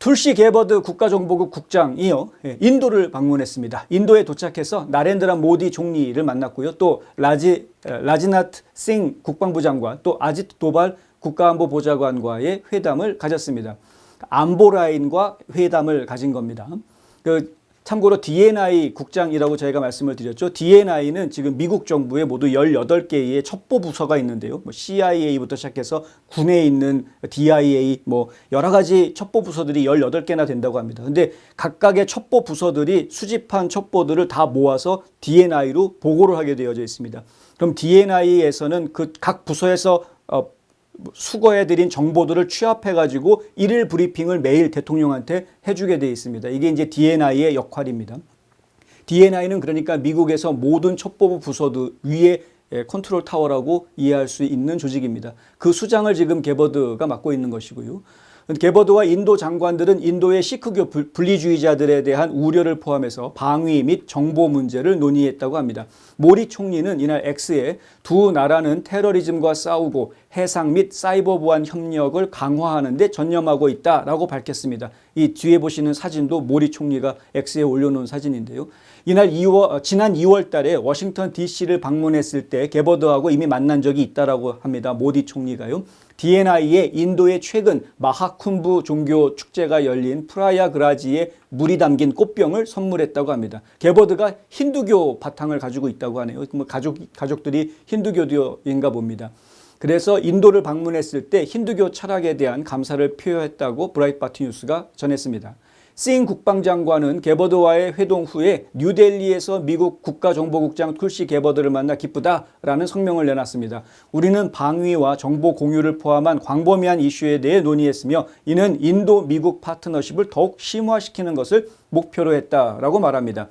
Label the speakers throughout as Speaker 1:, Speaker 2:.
Speaker 1: 툴시 게버드 국가정보국 국장이요 예, 인도를 방문했습니다. 인도에 도착해서 나렌드라 모디 총리를 만났고요. 또 라지 에, 라지나트 싱 국방부 장관, 또 아지트 도발 국가안보보좌관과의 회담을 가졌습니다. 안보 라인과 회담을 가진 겁니다. 그 참고로 DNI 국장이라고 저희가 말씀을 드렸죠. DNI는 지금 미국 정부에 모두 18개의 첩보 부서가 있는데요. 뭐 CIA부터 시작해서 군에 있는 DIA 뭐 여러 가지 첩보 부서들이 18개나 된다고 합니다. 근데 각각의 첩보 부서들이 수집한 첩보들을 다 모아서 DNI로 보고를 하게 되어져 있습니다. 그럼 DNI에서는 그 각 부서에서 어, 수거해드린 정보들을 취합해가지고 일일 브리핑을 매일 대통령한테 해주게 돼 있습니다. 이게 이제 DNI의 역할입니다. DNI는 그러니까 미국에서 모든 첩보부 부서들 위에 예, 컨트롤 타워라고 이해할 수 있는 조직입니다. 그 수장을 지금 게버드가 맡고 있는 것이고요. 게버드와 인도 장관들은 인도의 시크교 불- 분리주의자들에 대한 우려를 포함해서 방위 및 정보 문제를 논의했다고 합니다. 모리 총리는 이날 X에 두 나라는 테러리즘과 싸우고 해상 및 사이버 보안 협력을 강화하는 데 전념하고 있다라고 밝혔습니다. 이 뒤에 보시는 사진도 모리 총리가 X에 올려놓은 사진인데요. 이날 2월, 어, 지난 2월 달에 워싱턴 DC를 방문했을 때 게버드하고 이미 만난 적이 있다라고 합니다. 모디 총리가요. DNI에 인도의 최근 마하쿤부 종교 축제가 열린 프라야 그라지에 물이 담긴 꽃병을 선물했다고 합니다. 게버드가 힌두교 바탕을 가지고 있다고 하네요. 뭐 가족 가족들이 힌두교인가 봅니다. 그래서 인도를 방문했을 때 힌두교 철학에 대한 감사를 표했다고 브라이트바트 뉴스가 전했습니다. 싱 국방장관은 게버드와의 회동 후에 뉴델리에서 미국 국가정보국장 툴시 게버드를 만나 기쁘다라는 성명을 내놨습니다. 우리는 방위와 정보 공유를 포함한 광범위한 이슈에 대해 논의했으며 이는 인도 미국 파트너십을 더욱 심화시키는 것을 목표로 했다라고 말합니다.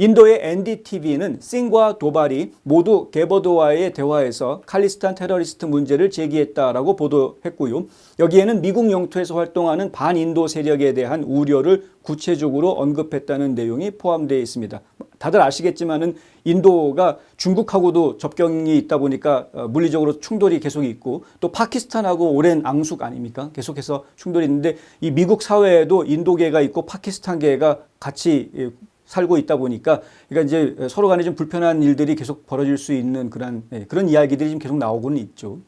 Speaker 1: 인도의 NDTV는 싱과 도발이 모두 게버드와의 대화에서 칼리스탄 테러리스트 문제를 제기했다라고 보도했고요. 여기에는 미국 영토에서 활동하는 반인도 세력에 대한 우려를 구체적으로 언급했다는 내용이 포함되어 있습니다. 다들 아시겠지만은 인도가 중국하고도 접경이 있다 보니까 어, 물리적으로 충돌이 계속 있고 또 파키스탄하고 오랜 앙숙 아닙니까? 계속해서 충돌이 있는데 이 미국 사회에도 인도계가 있고 파키스탄계가 같이 예, 살고 있다 보니까 그러니까 이제 서로 간에 좀 불편한 일들이 계속 벌어질 수 있는 그런 예, 그런 이야기들이 지금 계속 나오고는 있죠.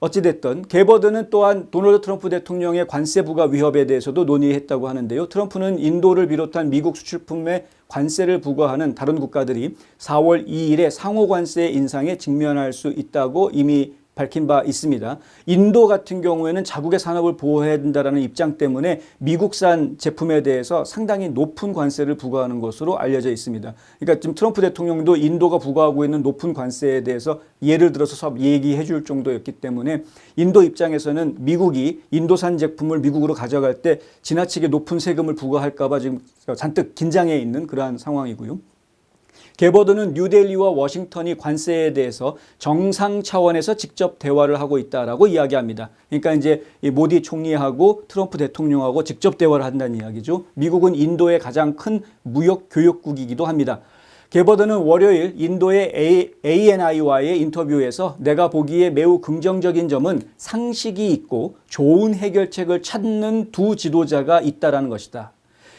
Speaker 1: 어찌됐든 게버드는 또한 도널드 트럼프 대통령의 관세 부과 위협에 대해서도 논의했다고 하는데요. 트럼프는 인도를 비롯한 미국 수출품에 관세를 부과하는 다른 국가들이 4월 2일에 상호 관세 인상에 직면할 수 있다고 이미 밝힌 바 있습니다. 인도 같은 경우에는 자국의 산업을 보호해야 된다는 입장 때문에 미국산 제품에 대해서 상당히 높은 관세를 부과하는 것으로 알려져 있습니다. 그러니까 지금 트럼프 대통령도 인도가 부과하고 있는 높은 관세에 대해서 예를 들어서 얘기해 줄 정도였기 때문에 인도 입장에서는 미국이 인도산 제품을 미국으로 가져갈 때 지나치게 높은 세금을 부과할까 봐 지금 잔뜩 긴장해 있는 그러한 상황이고요. 게버드는 뉴델리와 워싱턴이 관세에 대해서 정상 차원에서 직접 대화를 하고 있다라고 이야기합니다. 그러니까 이제 이 모디 총리하고 트럼프 대통령하고 직접 대화를 한다는 이야기죠. 미국은 인도의 가장 큰 무역 교역국이기도 합니다. 게버드는 월요일 인도의 ANI와의 인터뷰에서 내가 보기에 매우 긍정적인 점은 상식이 있고 좋은 해결책을 찾는 두 지도자가 있다라는 것이다.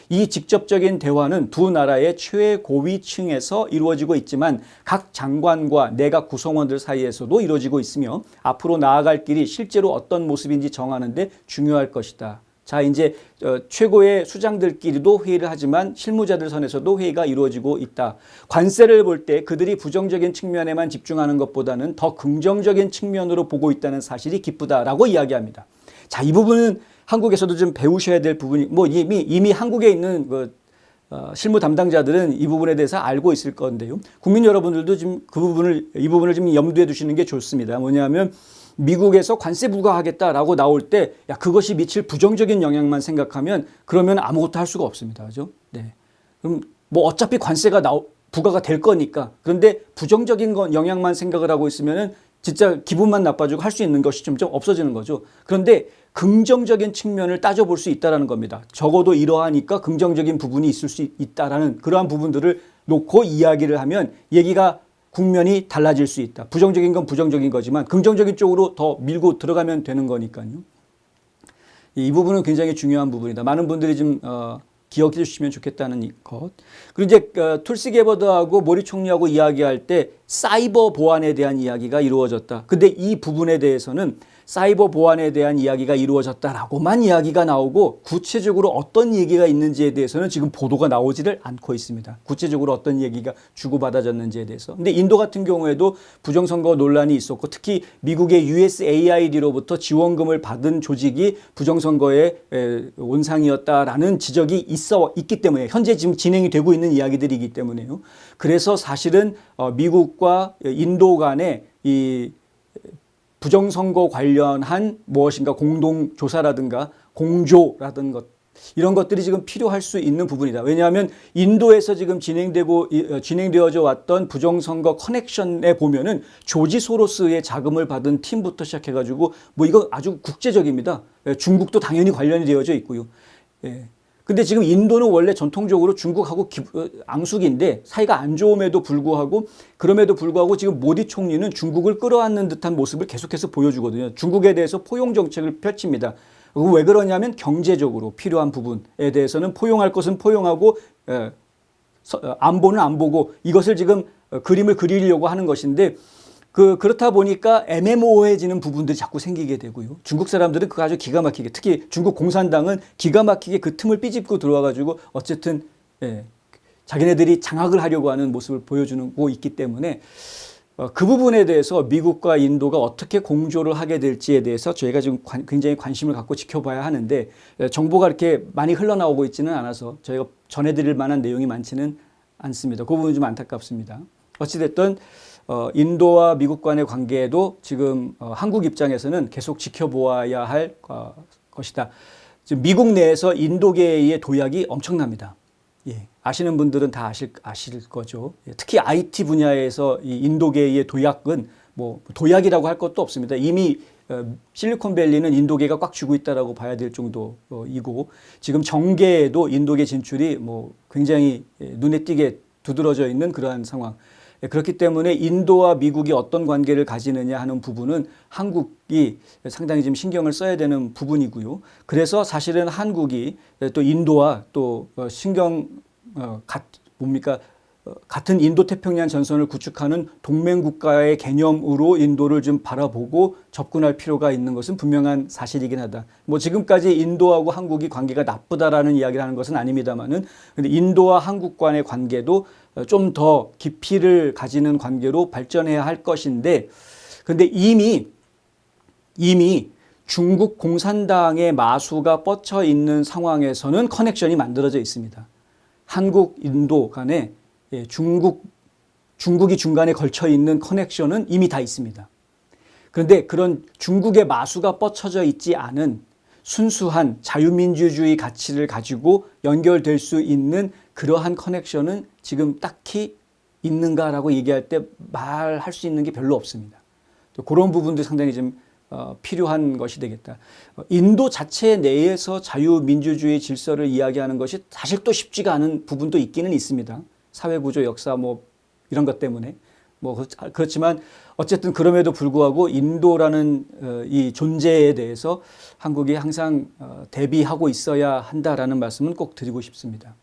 Speaker 1: 이 직접적인 대화는 두 나라의 최고위층에서 이루어지고 있지만 각 장관과 내각 구성원들 사이에서도 이루어지고 있으며 앞으로 나아갈 길이 실제로 어떤 모습인지 정하는데 중요할 것이다. 자, 이제 어, 최고의 수장들끼리도 회의를 하지만 실무자들 선에서도 회의가 이루어지고 있다. 관세를 볼 때 그들이 부정적인 측면에만 집중하는 것보다는 더 긍정적인 측면으로 보고 있다는 사실이 기쁘다라고 이야기합니다. 자, 이 부분은 한국에서도 좀 배우셔야 될 부분이 뭐 이미 이미 한국에 있는 그 어, 실무 담당자들은 이 부분에 대해서 알고 있을 건데요. 국민 여러분들도 지금 그 부분을 이 부분을 좀 염두에 두시는 게 좋습니다. 뭐냐면 미국에서 관세 부과하겠다라고 나올 때 야, 그것이 미칠 부정적인 영향만 생각하면 그러면 아무것도 할 수가 없습니다. 그죠? 네. 그럼 뭐 어차피 관세가 나오, 부과가 될 거니까. 그런데 부정적인 건 영향만 생각을 하고 있으면은 진짜 기분만 나빠지고 할 수 있는 것이 점점 없어지는 거죠. 그런데 긍정적인 측면을 따져볼 수 있다라는 겁니다. 적어도 이러하니까 긍정적인 부분이 있을 수 있다라는 그러한 부분들을 놓고 이야기를 하면 얘기가 국면이 달라질 수 있다. 부정적인 건 부정적인 거지만 긍정적인 쪽으로 더 밀고 들어가면 되는 거니까요. 이 부분은 굉장히 중요한 부분이다. 많은 분들이 좀 어, 기억해 주시면 좋겠다는 이 것. 그리고 이제 어, 툴시 게버드하고 모리 총리하고 이야기할 때 사이버 보안에 대한 이야기가 이루어졌다. 근데 이 부분에 대해서는 사이버 보안에 대한 이야기가 이루어졌다라고만 이야기가 나오고 구체적으로 어떤 얘기가 있는지에 대해서는 지금 보도가 나오지를 않고 있습니다. 구체적으로 어떤 얘기가 주고받아졌는지에 대해서. 근데 인도 같은 경우에도 부정선거 논란이 있었고 특히 미국의 USAID로부터 지원금을 받은 조직이 부정선거의 에, 온상이었다라는 지적이 있어 있기 때문에 현재 지금 진행이 되고 있는 이야기들이기 때문에요. 그래서 사실은 어, 미국과 인도 간의 이 부정선거 관련한 무엇인가 공동 조사라든가 공조라든 것 이런 것들이 지금 필요할 수 있는 부분이다. 왜냐하면 인도에서 지금 진행되고 이- 어, 진행되어져 왔던 부정선거 커넥션에 보면은 조지 소로스의 자금을 받은 팀부터 시작해가지고 뭐 이거 아주 국제적입니다. 예, 중국도 당연히 관련이 되어져 있고요. 예. 근데 지금 인도는 원래 전통적으로 중국하고 기- 어, 앙숙인데 사이가 안 좋음에도 불구하고 그럼에도 불구하고 지금 모디 총리는 중국을 끌어안는 듯한 모습을 계속해서 보여주거든요. 중국에 대해서 포용 정책을 펼칩니다. 왜 그러냐면 경제적으로 필요한 부분에 대해서는 포용할 것은 포용하고 에, 서- 어, 안보는 안 보고 이것을 지금 어, 그림을 그리려고 하는 것인데 그 그렇다 보니까 애매모호해지는 부분들이 자꾸 생기게 되고요. 중국 사람들은 그거 아주 기가 막히게 특히 중국 공산당은 기가 막히게 그 틈을 삐집고 들어와 가지고 어쨌든 예, 자기네들이 장악을 하려고 하는 모습을 보여주고 있기 때문에 어, 그 부분에 대해서 미국과 인도가 어떻게 공조를 하게 될지에 대해서 저희가 지금 관- 굉장히 관심을 갖고 지켜봐야 하는데 에, 정보가 이렇게 많이 흘러나오고 있지는 않아서 저희가 전해드릴 만한 내용이 많지는 않습니다. 그 부분이 좀 안타깝습니다. 어찌됐든 어, 인도와 미국 간의 관계에도 지금 어, 한국 입장에서는 계속 지켜보아야 할 어, 것이다. 지금 미국 내에서 인도계의 도약이 엄청납니다. 예, 아시는 분들은 다 아실, 아실 거죠. 예, 특히 IT 분야에서 이 인도계의 도약은 뭐 도약이라고 할 것도 없습니다. 이미 어, 실리콘밸리는 인도계가 꽉 쥐고 있다라고 봐야 될 정도이고 지금 정계에도 인도계 진출이 뭐 굉장히 예, 눈에 띄게 두드러져 있는 그러한 상황. 예, 그렇기 때문에 인도와 미국이 어떤 관계를 가지느냐 하는 부분은 한국이 상당히 좀 신경을 써야 되는 부분이고요. 그래서 사실은 한국이 또 인도와 또 어, 신경 어, 같 뭡니까 어, 같은 인도 태평양 전선을 구축하는 동맹 국가의 개념으로 인도를 좀 바라보고 접근할 필요가 있는 것은 분명한 사실이긴 하다. 뭐 지금까지 인도하고 한국이 관계가 나쁘다라는 이야기를 하는 것은 아닙니다만은 근데 인도와 한국 간의 관계도 좀 더 깊이를 가지는 관계로 발전해야 할 것인데 근데 이미 이미 중국 공산당의 마수가 뻗쳐 있는 상황에서는 커넥션이 만들어져 있습니다. 한국, 인도 간에 예, 중국, 중국이 중간에 걸쳐 있는 커넥션은 이미 다 있습니다. 그런데 그런 중국의 마수가 뻗쳐져 있지 않은 순수한 자유민주주의 가치를 가지고 연결될 수 있는 그러한 커넥션은 지금 딱히 있는가라고 얘기할 때 말할 수 있는 게 별로 없습니다. 또 그런 부분도 상당히 좀 어, 필요한 것이 되겠다. 어, 인도 자체 내에서 자유민주주의 질서를 이야기하는 것이 사실 또 쉽지가 않은 부분도 있기는 있습니다. 사회구조 역사 뭐 이런 것 때문에 뭐 그렇- 그렇지만 어쨌든 그럼에도 불구하고 인도라는 어, 이 존재에 대해서 한국이 항상 어, 대비하고 있어야 한다라는 말씀은 꼭 드리고 싶습니다.